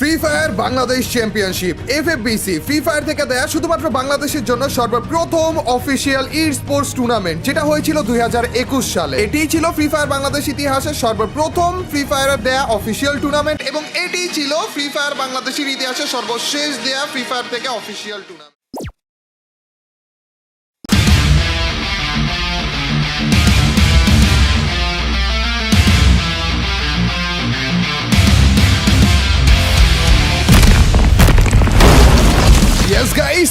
Free fire Bangladesh championship FFBC free fire থেকে দেয়া শুধুমাত্র বাংলাদেশের জন্য সর্বপ্রথম অফিসিয়াল ই স্পোর্টস টুর্নামেন্ট যেটা হয়েছিল দুই হাজার একুশ সালে। এটিই ছিল ফ্রি ফায়ার বাংলাদেশ ইতিহাসের সর্বপ্রথম ফ্রি ফায়ারের দেয়া অফিসিয়াল টুর্নামেন্ট এবং এটিই ছিল ফ্রি ফায়ার বাংলাদেশের ইতিহাসে সর্বশেষ দেয়া ফ্রি ফায়ার থেকে অফিসিয়াল টুর্নামেন্ট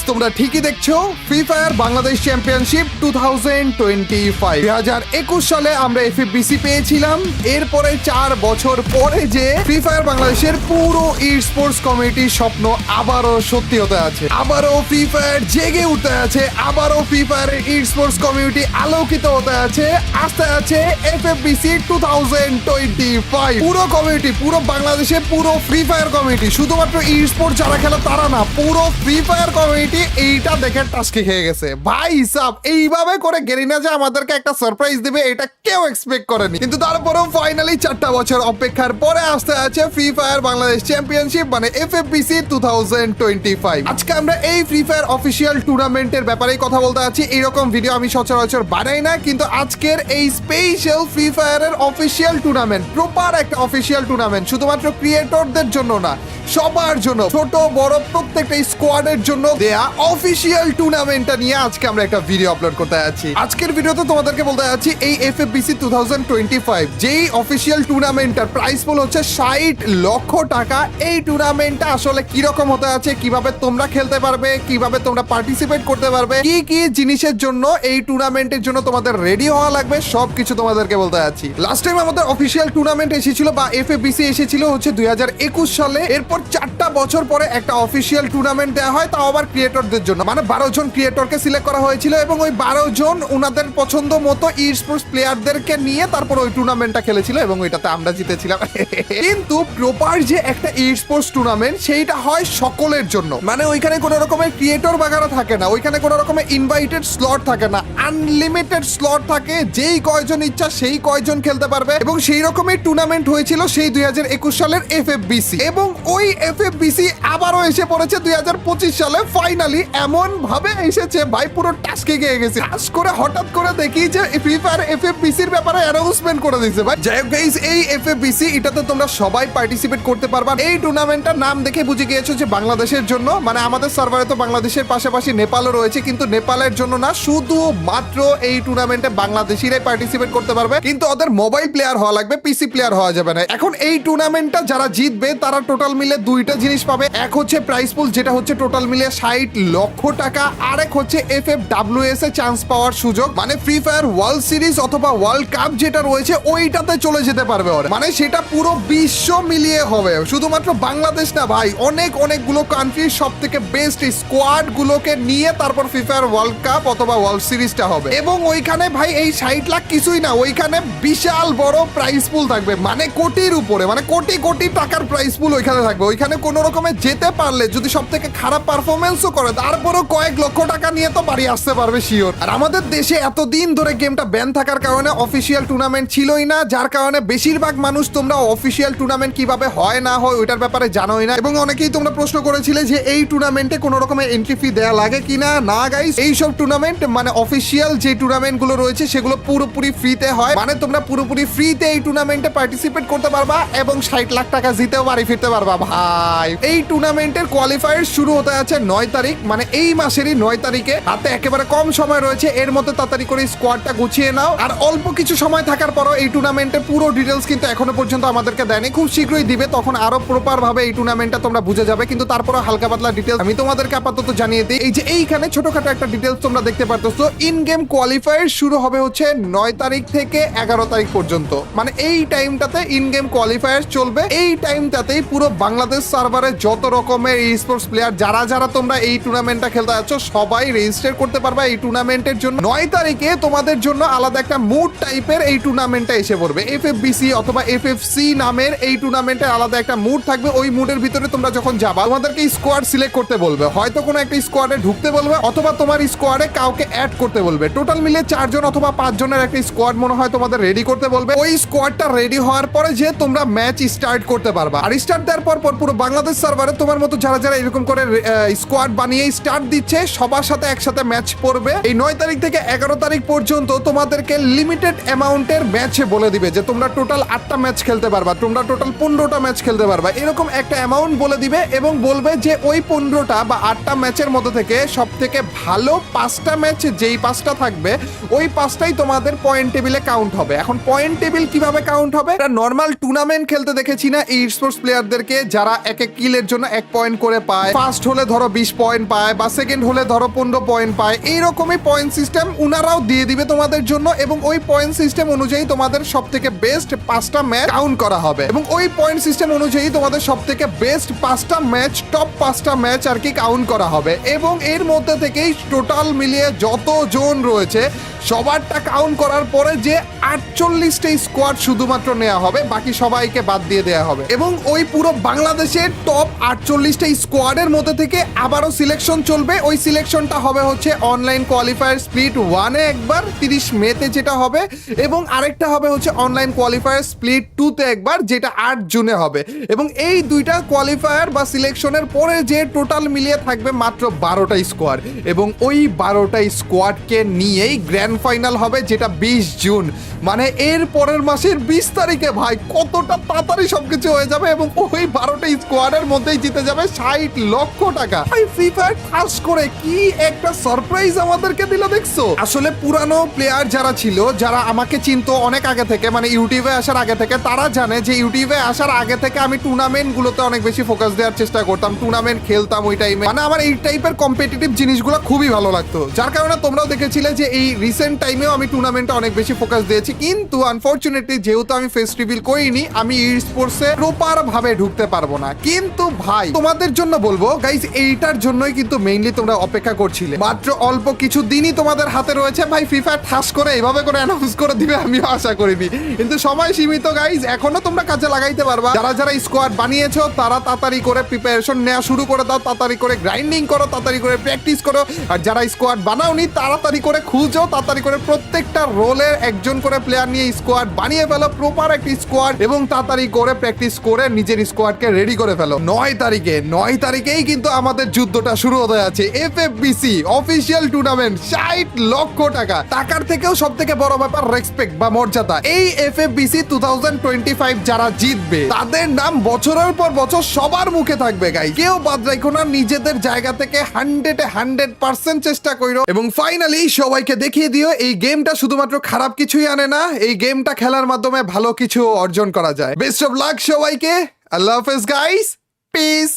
তোমরা ঠিকই দেখছ free fire Bangladesh championship two thousand twenty five দুই হাজার একুশ সালে আমরা এফএফবিসি পেয়েছিলাম। এরপরে চার বছর পরে যে ফ্রি ফায়ার বাংলাদেশের পুরো ই স্পোর্টস কমিটির স্বপ্ন আবারও সত্যি হতে আছে। আবারও ফ্রি ফায়ার জেগে উঠতে আছে, আবারও ফ্রি ফায়ারের ই স্পোর্টস কমিউনিটি আলোকিত হতে আছে, আসতে আছে F F FFBC two thousand twenty five পুরো কমিউনিটি পুরো বাংলাদেশের পুরো ফ্রি ফায়ার কমিউনিটি শুধুমাত্র ই স্পোর্টস যারা খেলে তারা না, পুরো ফ্রি ফায়ার কমিউনিটি এইটা দেখে টাস্কি খেয়ে গেছে। ভাই, হিসাব, এইভাবে করে গেরিনা যে আমাদেরকে একটা সারপ্রাইজ দিবে, এটা কেউ এক্সপেক্ট করেনি। কিন্তু তারপরেও ফাইনালি চারটা বছর অপেক্ষার পরে আসতে আছে ফ্রি ফায়ার বাংলাদেশ চ্যাম্পিয়নশিপ মানে FFBC two thousand twenty five আজকে আমরা এই ফ্রি ফায়ার অফিসিয়াল টুর্নামেন্টের ব্যাপারেই কথা বলতে আছি। এইরকম ভিডিও আমি সচরাচর বানাই না, কিন্তু আজকের এই স্পেশাল ফ্রি ফায়ারের অফিসিয়াল টুর্নামেন্ট প্রপার একটা অফিসিয়াল টুর্নামেন্ট শুধুমাত্র ক্রিয়েটরদের জন্য না, সবার জন্য, ছোট, বড়, প্রত্যেকটা স্কোয়াডের জন্য দেয়া অফিসিয়াল টুর্নামেন্টটা নিয়ে আজকে আমরা একটা ভিডিও আপলোড করতে যাচ্ছি। আজকের ভিডিওতে তোমাদেরকে বলতে যাচ্ছি এই F F BC two thousand twenty five যেই অফিসিয়াল টুর্নামেন্টটার প্রাইস পুল হচ্ছে ষাট লক্ষ টাকা। এই টুর্নামেন্টটা আসলে কীরকম হতে আছে কীভাবে তোমরা খেলতে পারবে, কীভাবে তোমরা পার্টিসিপেট করতে পারবে, কি কি জিনিসের জন্য এই টুর্নামেন্টের জন্য তোমাদের রেডি হওয়া লাগবে, সবকিছু তোমাদেরকে বলতে যাচ্ছি। লাস্ট টাইম আমাদের অফিসিয়াল টুর্নামেন্ট এসেছিল বা এফ এ বিসি এসেছিল হচ্ছে দুই হাজার একুশ সালে। এরপর চারটা বছর পরে একটা অফিসিয়াল টুর্নামেন্ট দেওয়া হয়, তাও আবার ক্রিয়েটরদের জন্য। মানে বারো জন ক্রিয়েটরকে সিলেক্ট করা হয়েছিল এবং ওই বারো জন ওনাদের পছন্দ মতো ই স্পোর্টস প্লেয়ারদেরকে নিয়ে তারপর ওই টুর্নামেন্টটা খেলেছিল এবং ওইটাতে আমরা জিতেছিলাম। কিন্তু প্রপার যে একটা ই স্পোর্টস টুর্নামেন্ট সেইটা হয় সকলের জন্য। মানে ওইখানে কোনো রকমের ক্রিয়েটর বাগারা থাকে না, ওইখানে কোনো রকমের ইনভাইটেড স্লট থাকে না। আনলিমিটেড স্লট থাকে, যেই কয়জন ইচ্ছা সেই কয়জন খেলতে পারবে। এবং সেই রকমের টুর্নামেন্ট হয়েছিল সেই দুই হাজার একুশ সালের এফ এবং ওই এফ আবারও এসে পড়েছে দুই হাজার পঁচিশ সালে ফাইনালি এমন ভাবে এসেছে ভাই পুরো টাস্কে গিয়ে গেছে। টাস করে হঠাৎ করে দেখি যে ফ্রি ফায়ার এফ এর ব্যাপারে অ্যানাউন্সমেন্ট করে দিয়েছে। ভাই যাই হোক guys, এই এফ এটাতে তোমরা সবাই পার্টিসিপেট করতে পারবা। এই টুর্নামেন্টটার নাম দেখে বুঝে গিয়েছো যে বাংলাদেশের জন্য মানে আমাদের সার্ভারে তো বাংলাদেশের পাশাপাশি নেপালও রয়েছে কিন্তু নেপালের জন্য না শুধু মাত্র এই টুর্নামেন্টে বাংলাদেশিরাই পার্টিসিপেট করতে পারবে। কিন্তু ওদের মোবাইল প্লেয়ার হওয়া লাগবে পিসি প্লেয়ার হওয়া যাবে না। এখন এই টুর্নামেন্টটা যারা জিতবে তারা টোটাল মিলে দুইটা জিনিস পাবে। এক হচ্ছে প্রাইস পুল যেটা হচ্ছে টোটাল মিলে ষাট লক্ষ টাকা, আরেক হচ্ছে এফ এফ ডাব্লিউএস এ চান্স পাওয়ার সুযোগ মানে ফ্রি ফায়ার ওয়ার্ল্ড সিরিজ অথবা ওয়ার্ল্ড কাপ যেটা রয়েছে, ওইটাতে চলে যেতে পারবে ওরা। মানে সেটা পুরো বিশ্ব মিলিয়ে হবে। শুধুমাত্র বাংলাদেশ না ভাই, অনেক, অনেকগুলো কান্ট্রির সব থেকে বেস্ট স্কোয়াড গুলোকে নিয়ে তারপর ফ্রি ফায়ার ওয়ার্ল্ড কাপ অথবা ওয়ার্ল্ড সিরিজটা হবে। এবং ওইখানে ভাই এই ষাট লাখ কিছুই না, ওইখানে বিশাল বড় প্রাইস পুল থাকবে। মানে কোটির উপরে মানে কোটি কোটি টাকার প্রাইস পুল ওইখানে থাকবে। ওইখানে কোনো রকমে যেতে পারলে, যদি সব থেকে খারাপ পারফরমেন্সও করে, তারপরও কয়েক লক্ষ টাকা নিয়ে তো বাড়ি আসতে পারবে শিওর আর আমাদের দেশে এতদিন ধরে গেমটা ব্যান থাকার কারণে অফিসিয়াল টুর্নামেন্ট ছিলই না, যার কারণে বেশিরভাগ মানুষ তোমরা অফিসিয়াল টুর্নামেন্ট কীভাবে হয়, না হয়, ওইটার ব্যাপারে জানোই না। এবং অনেকেই তোমরা প্রশ্ন করেছিলে যে এই টুর্নামেন্টে কোনো রকমের এন্ট্রি ফি দেওয়া লাগে কিনা? না গাইস এই সব টুর্নামেন্ট মানে অফিসিয়াল যে টুর্নামেন্টগুলো রয়েছে, সেগুলো পুরোপুরি ফ্রিতে হয়। মানে তোমরা পুরোপুরি ফ্রিতে এই টুর্নামেন্টে পার্টিসিপেট করতে পারবা এবং ষাট লাখ টাকা জিতেও বাড়ি ফিরতে পারবা, ভাই। এই টুর্নামেন্টের কোয়ালিফায়ার শুরু হতে আছে নয় মানে এই মাসেরই নয় তারিখে। হাতে একেবারে কম সময় রয়েছে, এর মতো তাড়াতাড়ি করে স্কোয়াডটা গুছিয়ে নাও। আর অল্প কিছু সময় থাকার পরও এই টুর্নামেন্টের পুরো ডিটেলস কিন্তু এখনও পর্যন্ত আমাদেরকে দেয়নি। খুব শীঘ্রই দিবে, তখন আরও প্রপার ভাবে এই টুর্নামেন্টটা তোমরা বুঝে যাবে। কিন্তু তারপরে হালকা পাতলা ডিটেলস আমি তোমাদেরকে আপাতত জানিয়ে দিই। এই যে এইখানে ছোটখাটো একটা ডিটেলস তোমরা দেখতে পারতেছো। ইন গেম কোয়ালিফায়ার শুরু হবে হচ্ছে নয় তারিখ থেকে এগারো তারিখ পর্যন্ত। মানে এই টাইমটাতে ইন গেম কোয়ালিফায়ার চলবে। এই টাইমটাতেই পুরো বাংলাদেশ সার্ভারে যত রকমের স্পোর্টস প্লেয়ার যারা যারা তোমরা এই টুর্নামেন্টটা খেলতে যাচ্ছ, সবাই রেজিস্টার করতে পারবে এই টুর্নামেন্টের জন্য। নয় তারিখে তোমাদের জন্য আলাদা একটা মুড টাইপের এই টুর্নামেন্টটা এসে পড়বে। এফ এফ বিসি অথবা এফ এফ সি নামের এই টুর্নামেন্টের আলাদা একটা মুড থাকবে। ওই মুডের ভিতরে তোমরা যখন যাবা, তোমাদেরকে স্কোয়াড সিলেক্ট করতে বলবে। হয়তো কোনো একটা স্কোয়াডে ঢুকতে বলবে অথবা তোমার স্কোয়াডে কাউকে অ্যাড করতে বলবে। টোটাল মিলে চারজন অথবা পাঁচজনের একটা স্কোয়াড মনে হয় তোমাদের রেডি করতে বলবে। ওই স্কোয়াডটা রেডি হওয়ার পরে যে তোমরা ম্যাচ স্টার্ট করতে পারবা। আর স্টার্ট দেওয়ার পর পুরো বাংলাদেশ সার্ভারে তোমার মতো যারা যারা এরকম করে স্কোয়াড বানিয়ে স্টার্ট দিচ্ছে, সবার সাথে একসাথে ম্যাচ পড়বে এই নয় তারিখ থেকে এগারো তারিখ পর্যন্ত তোমাদেরকে লিমিটেড অ্যামাউন্টের ম্যাচ বলে দিবে যে তোমরা টোটাল আটটা ম্যাচ খেলতে পারবা, তোমরা টোটাল পনেরোটা ম্যাচ খেলতে পারবা। এরকম একটা অ্যামাউন্ট বলে দিবে এবং বলবে যে ওই পনেরোটা বা আটটা ম্যাচের মধ্যে থেকে সব থেকে ভালো পাঁচটা ম্যাচ যেই পাঁচটা থাকবে, ওই পাঁচটাই তোমাদের পয়েন্ট টেবিলে কাউন্ট হবে। এখন পয়েন্ট টেবিল কীভাবে কাউন্ট হবে? এটা নর্মাল টুর্নামেন্ট খেলতে দেখেছি না, এই স্পোর্টস প্লেয়ারদেরকে যারা এক এক কিলের জন্য এক পয়েন্ট করে পায়। ফার্স্ট হলে ধরো বিশ পয়েন্ট পায়, বা সেকেন্ড হলে ধরো পনেরো পয়েন্ট পায়, এইরকমই পয়েন্ট সিস্টেম উনারাও দিয়ে দিবে তোমাদের জন্য এবং ওই পয়েন্ট সিস্টেম অনুযায়ী তোমাদের সব থেকে বেস্ট পাঁচটা ম্যাচ কাউন্ট করা হবে। এবং ওই পয়েন্ট সিস্টেম অনুযায়ী তোমাদের সব থেকে বেস্ট পাঁচটা ম্যাচ টপ পাঁচটা ম্যাচ আর কি কাউন্ট করা হবে। এবং এর মধ্যে থেকেই টোটাল মিলিয়ে যত জন রয়েছে, সবারটা কাউন্ট করার পরে যে আটচল্লিশটা স্কোয়াড শুধুমাত্র নেওয়া হবে, বাকি সবাইকে বাদ দিয়ে দেওয়া হবে। এবং ওই পুরো বাংলাদেশের টপ আটচল্লিশটা স্কোয়াডের মধ্যে থেকে আবারও সিলেকশন চলবে। ওই সিলেকশনটা হবে হচ্ছে অনলাইন কোয়ালিফায়ার স্প্লিট ওয়ানে একবার, তিরিশ মেতে যেটা হবে, এবং আরেকটা হবে হচ্ছে অনলাইন কোয়ালিফায়ার স্প্লিট টুতে একবার, যেটা আট জুনে হবে। এবং এই দুইটা কোয়ালিফায়ার বা সিলেকশনের পরে যে টোটাল মিলিয়ে থাকবে মাত্র বারোটা স্কোয়াড এবং ওই বারোটা স্কোয়াডকে নিয়েই গ্র্যান্ড ফাইনাল হবে, যেটা বিশ জুন। মানে এর পরের মাসের বিশ তারিখে ভাই, কতটা তাড়াতাড়ি সবকিছু হয়ে যাবে এবং ওই বারোটা স্কোয়াডের মধ্যেই জিতে যাবে ষাট লক্ষ টাকা। ফ্রি ফায়ার খাস করে কি একটা সারপ্রাইজ আমাদেরকে দিল দেখছ? আসলে পুরানো প্লেয়ার যারা ছিল, যারা আমাকে চিনতো অনেক আগে থেকে মানে ইউটিউবে আসার আগে থেকে, তারা জানে যে ইউটিউবে আসার আগে থেকে আমি টুর্নামেন্ট গুলোতে অনেক বেশি ফোকাস দেওয়ার চেষ্টা করতাম টুর্নামেন্ট খেলতাম ওই টাইমে মানে আমার এই টাইপের কম্পিটিটিভ জিনিসগুলো খুবই ভালো লাগতো। যার কারণে তোমরাও দেখেছিলে যে এই রিসেন্ট টাইমেও আমি টুর্নামেন্টে অনেক বেশি ফোকাস দিয়েছি। কিন্তু আনফরচুনেটলি যেহেতু আমি ফেস রিভিল করিনি, আমি ই স্পোর্টসে প্রপার ভাবে ঢুকতে পারব না। কিন্তু ভাই, তোমাদের জন্য বলব গাইজ এইটার জন্যই কিন্তু মেইনলি তোমরা অপেক্ষা করছিলে। মাত্র অল্প কিছু দিনই তোমাদের হাতে রয়েছে ভাই ফিফা ঠাস করে এইভাবে করে অ্যানাউন্স করে দিবে, আমিও আশা করিনি। কিন্তু সময় সীমিত গাইজ এখনও তোমরা কাজে লাগাইতে পারবা। যারা যারা স্কোয়াড বানিয়েছো, তারা তাড়াতাড়ি করে প্রিপারেশন নেওয়া শুরু করে দাও, তাড়াতাড়ি করে গ্রাইন্ডিং করো, তাড়াতাড়ি করে প্র্যাকটিস করো। আর যারা স্কোয়াড বানাওনি, তাড়াতাড়ি করে খুঁজো, তাড়াতাড়ি করে প্রত্যেকটা রোলের একজন করে প্লেয়ার নিয়ে স্কোয়াড বানিয়ে ফেলো প্রপার একটি স্কোয়াড এবং তাড়াতাড়ি করে প্র্যাকটিস করে নিজের স্কোয়াডকে রেডি করে ফেলো। নয় তারিখে, নয় তারিখেই কিন্তু আমাদের যুদ্ধটা শুরু হতে যাচ্ছে। F F BC official tournament ষাট লক্ষ টাকা। টাকার থেকেও সব থেকে বড় ব্যাপার রেসপেক্ট বা মর্যাদা। এই F F BC two thousand twenty five যারা জিতবে, তাদের নাম বছরের পর বছর সবার মুখে থাকবে গাই কেউ বাদ রাখো না, নিজেদের জায়গা থেকে হান্ড্রেডে হান্ড্রেড পার্সেন্ট চেষ্টা করো এবং ফাইনালি সবাইকে দেখিয়ে দিও, এই গেমটা শুধুমাত্র খারাপ কিছুই আনে না, এই গেমটা খেলার মাধ্যমে ভালো কিছু অর্জন করা যায়। বেস্ট অফ লাক সবাইকে। আল্লাহ হাফেজ গাইস পিস